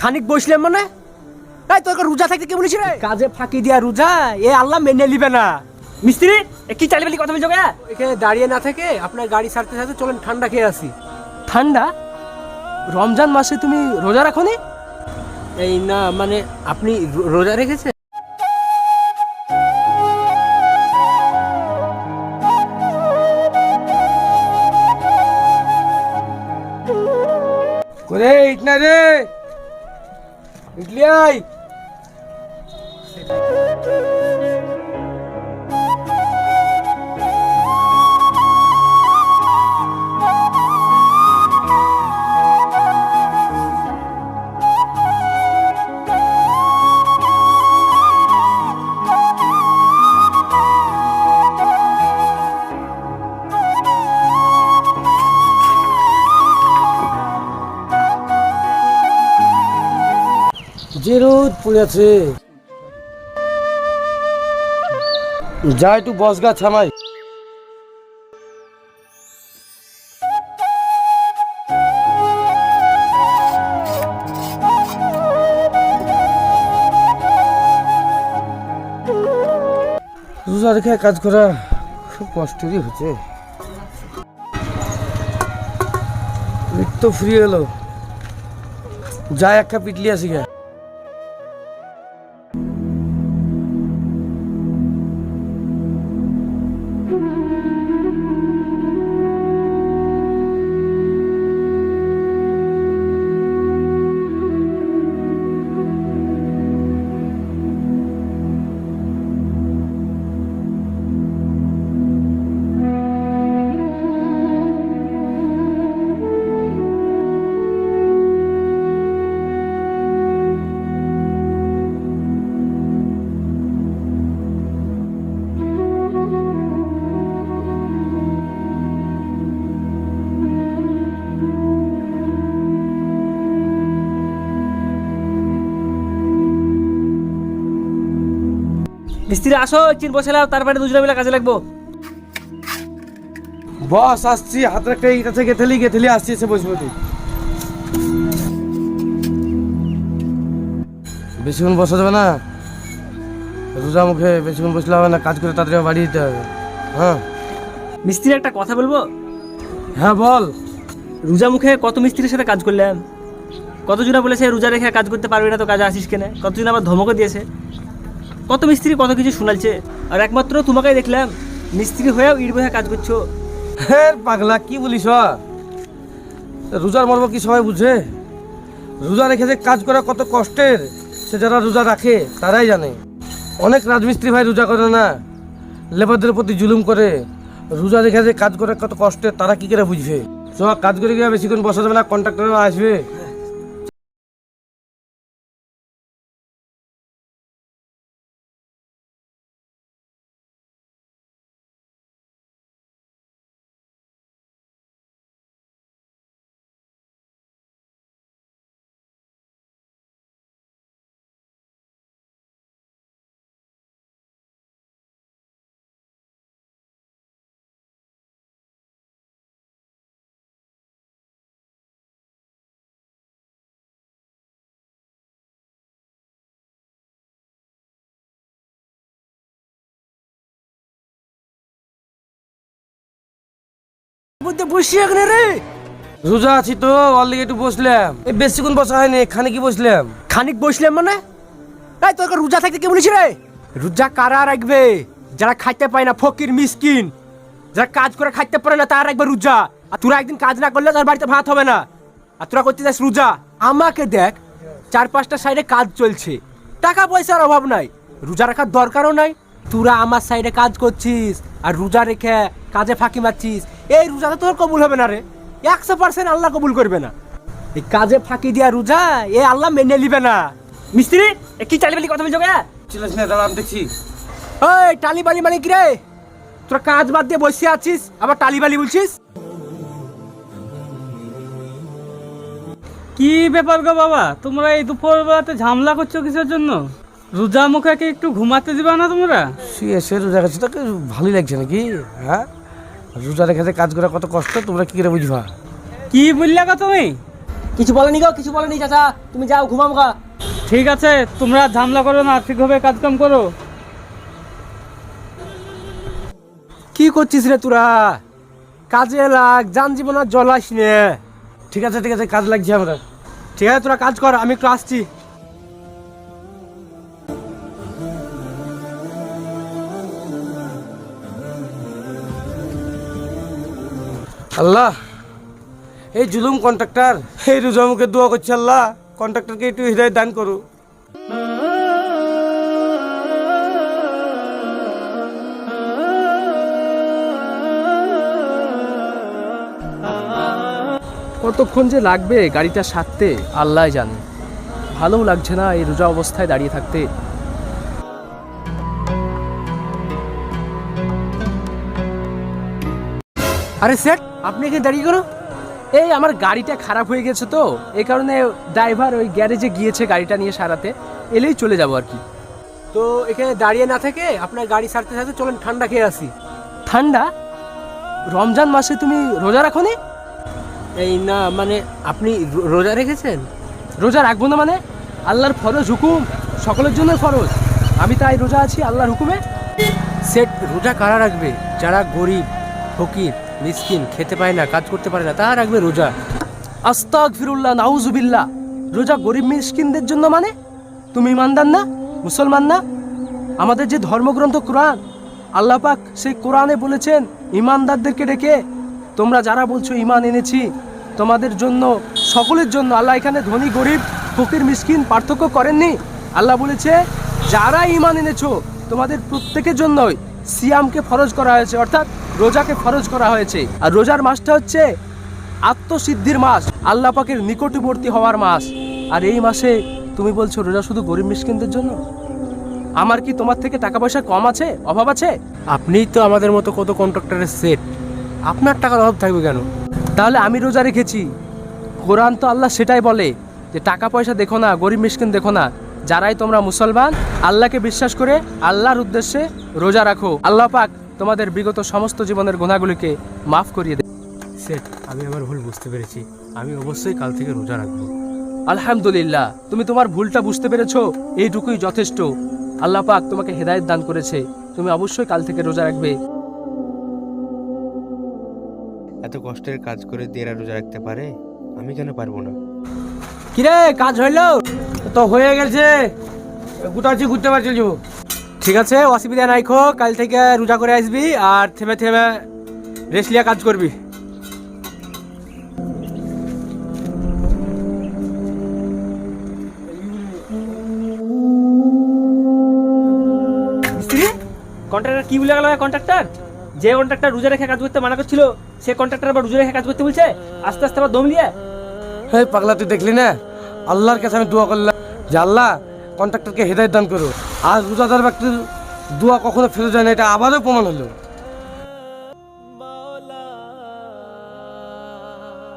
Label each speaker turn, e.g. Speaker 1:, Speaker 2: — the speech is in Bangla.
Speaker 1: খানিক বসলাম মানে? তাই তোর রোজা থাকতে কে বলেছি রে? কাজে ফাঁকি দিয়া রোজা এ আল্লাহ মেনে নিবে না। মিস্ত্রি এ কি চালি কথা বলছো গা? এখানে দাঁড়িয়ে না থেকে আপনার গাড়ি ছাড়তে সারতে চলেন ঠান্ডা খেয়ে আসি। ঠান্ডা? রমজান মাসে তুমি রোজা রাখো নি এই না মানে আপনি রোজা রেখেছেন?
Speaker 2: করে ইট না রে? ইটলি পড়ে আছে। যা একটু বস গা, থামাই। রোজা রেখে কাজ করা, খুব কষ্টেরই হচ্ছে। তো ফ্রি এলো। যা একটা পিটলি আসি গা।
Speaker 1: মিস্ত্রি আসো চিন বসে নাও তারপরে দুজনে মিলে কাজে লাগবো।
Speaker 2: বস আসছি হাতে একটা ইট আছে গেথেলি গেথেলি আসছি এসে বসবো তুই। বেশিক্ষণ বসা যাবে না? রোজা মুখে বেশিক্ষণ বসলে হবে না কাজ করে তাড়াতাড়ি বাড়ি দিতে হবে। হ্যাঁ?
Speaker 1: মিস্ত্রি একটা কথা বলব?
Speaker 2: হ্যাঁ বল।
Speaker 1: রোজা মুখে কত মিস্ত্রির সাথে কাজ করলাম? কতজনা বলেছে রোজা রেখে কাজ করতে পারবি না তো কাজে আসিস কেনে? কতজন আবার ধমকও দিয়েছে? কত মিস্ত্রি কত কিছু শোনালছে। আর একমাত্র তোমাকেই দেখলাম, মিস্ত্রি হয়েও ইট বহে কাজ করছ।
Speaker 2: হ্যাঁ পাগলা, কি বলিস রোজার মর্ম কি সবাই বুঝে? রোজা রেখে যে কাজ করা কত কষ্টের, সে যারা রোজা রাখে, তারাই জানে। অনেক রাজমিস্ত্রি ভাই রোজা করে না। লেবারদের প্রতি জুলুম করে। রোজা রেখে যে কাজ করে কত কষ্টের, তারা কি করে বুঝবে? সব কাজ করে গিয়ে বেশিক্ষণ বসা যাবে না কন্ট্রাক্টরও আসবে।
Speaker 1: মধ্যে বসিয়ে এখানে রে?
Speaker 2: রোজা আছি তো অলরেডি একটু বসলাম। এই বেশিক্ষণ বসা হয়নি এখানে কি বসলাম?
Speaker 1: খানিক বসলাম মানে? তাই তোর রোজা থাকতে কে বলেছি রে? রোজা কারা রাখবে? যারা খাইতে পায় না ফকির মিসকিন। যারা কাজ করে খাইতে পারে না তারা রাখবে রোজা। আর তোরা একদিন কাজ না করলে তার বাড়িতে ভাত হবে না। আর তোরা করতে যাস রোজা। আমাকে দেখ চার পাঁচটা সাইডে কাজ চলছে। টাকা পয়সার অভাব নাই। রোজা রাখার দরকারও নাই। তোরা আমার সাইডে কাজ করছিস আর রোজা রেখে কাজে ফাঁকি মারছিস। এই রোজা তো তোর কবুল হবে না রে। একশো পার্সেন্ট আল্লাহ কবুল করবে না। এই কাজে ফাঁকি দিয়া রোজা এ আল্লাহ মেনে নিবে না। মিস্ত্রি এ কি চালি বালি কথা বলছো গা
Speaker 2: চিলাস না দাঁড়া আমি দেখছি।
Speaker 1: ওই টালি বালি মানে কি রে? তোরা কাজ বাদ দিয়ে বসে আছিস আবার টালি বালি বলছিস?
Speaker 3: কি ব্যাপার গো বাবা? তোমরা এই দুপুর বেলাতে ঝামলা করছ কিসের জন্য? রোজা মুখে কি একটু ঘুমাতে দিবা না তোমরা?
Speaker 2: শুয়ে এসে রোজা রেখেছে তোকে ভালোই লাগছে নাকি? হ্যাঁ? রোজা রেখেছে কাজ করা কত কষ্ট তোমরা কি করে বুঝবা?
Speaker 3: কি বললা গো তুমি?
Speaker 1: কিছু বলেনি গো কিছু বলেনি চাচা। তুমি যাও ঘুমাম গা।
Speaker 3: ঠিক আছে তোমরা ঝামেলা করো না ঠিকভাবে কাজকাম করো।
Speaker 1: কি করছিস রে তোরা? কাজে লাগ যান জীবন আর জলাস নে
Speaker 2: ঠিক আছে ঠিক আছে কাজ লাগছে আমরা।
Speaker 1: ঠিক আছে তোরা কাজ কর আমি একটু আসছি।
Speaker 2: আল্লাহ। এই জুলুম কন্ট্রাক্টর। এই রুজামুখে দোয়া করছে আল্লাহ কন্ট্রাক্টরকে একটু হৃদয় দান করু।
Speaker 4: কতক্ষণ যে লাগবে গাড়িটা সারতে আল্লাহ জানে। ভালোও লাগছে না এই রোজা অবস্থায় দাঁড়িয়ে থাকতে।
Speaker 1: আরে স্যার, আপনি এখানে দাঁড়িয়ে করো
Speaker 4: এই আমার গাড়িটা খারাপ হয়ে গেছে তো, এই কারণে ড্রাইভার ওই গ্যারেজে গিয়েছে গাড়িটা নিয়ে সারাতে, এলেই চলে যাব আর কি।
Speaker 1: তো এখানে দাঁড়িয়ে না থেকে আপনার গাড়ি সারতে সারতে চলেন, ঠান্ডা খেয়ে আসি।
Speaker 4: ঠান্ডা? রমজান মাসে তুমি রোজা রাখো নি?
Speaker 1: এই না মানে আপনি রোজা রেখেছেন?
Speaker 4: রোজা রাখব না মানে? আল্লাহর ফরজ হুকুম, সকলের জন্য ফরজ। আমি তাই রোজা আছি আল্লাহর হুকুমে।
Speaker 1: সেট, রোজা কারা রাখবে? যারা গরিব, ফকির মিসকিন খেতে পায় না, কাজ করতে পারে না, তা রাখবে রোজা।
Speaker 4: আস্তাক ফিরুল্লাহ নাউজুবিল্লাহ। রোজা গরিব মিসকিনদের জন্য মানে? তুমি ইমানদার না? মুসলমান না? আমাদের যে ধর্মগ্রন্থ কোরআন, আল্লাহ পাক সেই কোরআনে বলেছেন, ইমানদারদেরকে ডেকে, তোমরা যারা বলছো ইমান এনেছি, তোমাদের জন্য, সকলের জন্য, আল্লাহ এখানে ধনী, গরিব, ফকির, মিসকিন পার্থক্য করেননি। আল্লাহ বলেছে, যারা ইমান এনেছো, তোমাদের প্রত্যেকের জন্যই সিয়ামকে ফরজ করা হয়েছে অর্থাৎ রোজাকে ফরজ করা হয়েছে। আর রোজার মাসটা হচ্ছে আত্মসিদ্ধির মাস আল্লাহ পাকের নিকটবর্তী হওয়ার মাস। আর এই মাসে তুমি বলছো রোজা শুধু গরিব মিসকিনদের জন্য? আমার কি তোমার থেকে টাকা পয়সা কম আছে অভাব আছে?
Speaker 1: আপনিই তো আমাদের মতো কত কন্ট্রাক্টরের সেট আপনার টাকার অভাব থাকবে কেন?
Speaker 4: তাহলে আমি রোজা রেখেছি। কোরআন তো আল্লাহ সেটাই বলে যে টাকা পয়সা দেখো না গরিব মিসকিন দেখো না। যারাই তোমরা মুসলমান আল্লাহকে বিশ্বাস করে আল্লাহর উদ্দেশ্যে রোজা রাখো। আল্লাহ পাক তোমাদের বিগত সমস্ত জীবনের গুণাগুলিকে মাফ করিয়ে দেবে
Speaker 1: সেট আমি আমার ভুল বুঝতে পেরেছি। আমি অবশ্যই কাল থেকে রোজা রাখব।
Speaker 4: আলহামদুলিল্লাহ তুমি তোমার ভুলটা বুঝতে পেরেছ এইটুকুই যথেষ্ট। আল্লাহ পাক তোমাকে হেদায়েত দান করেছে তুমি অবশ্যই কাল থেকে রোজা রাখবে।
Speaker 5: এত কষ্টের কাজ করে দেরা রোজা রাখতে পারে? আমি কেন পারব না?
Speaker 1: কিরে, কাজ হইল?
Speaker 2: তো হয়ে গেছে। গুটাচ্ছি ঘুরতে পারছি যাব
Speaker 1: ঠিক আছে, অসুবিধা নাই খো, কাল থেকে রোজা করে আসবি আর থেমে থেমে রেস্ট লিয়া কাজ করবি।
Speaker 6: কন্ট্রাক্টর কি বলে গেল কন্ট্রাক্টর যে কন্ট্রাক্টর রোজা রেখে কাজ করতে মানা করছিল, সে কন্ট্রাক্টর আবার রোজা রেখে কাজ করতে বলছে? আস্তে আস্তে আবার দম নিয়ে?
Speaker 2: এই পাগলা, তুই দেখলি না? আল্লাহর কাছে আমি দোয়া করলাম যে, আল্লাহ কন্ট্রাক্টরকে হেদায়ত দান করো। আর রোজাদার ব্যক্তির দোয়া কখনো ফেরত যায় না, এটা আবারও প্রমাণ হলো।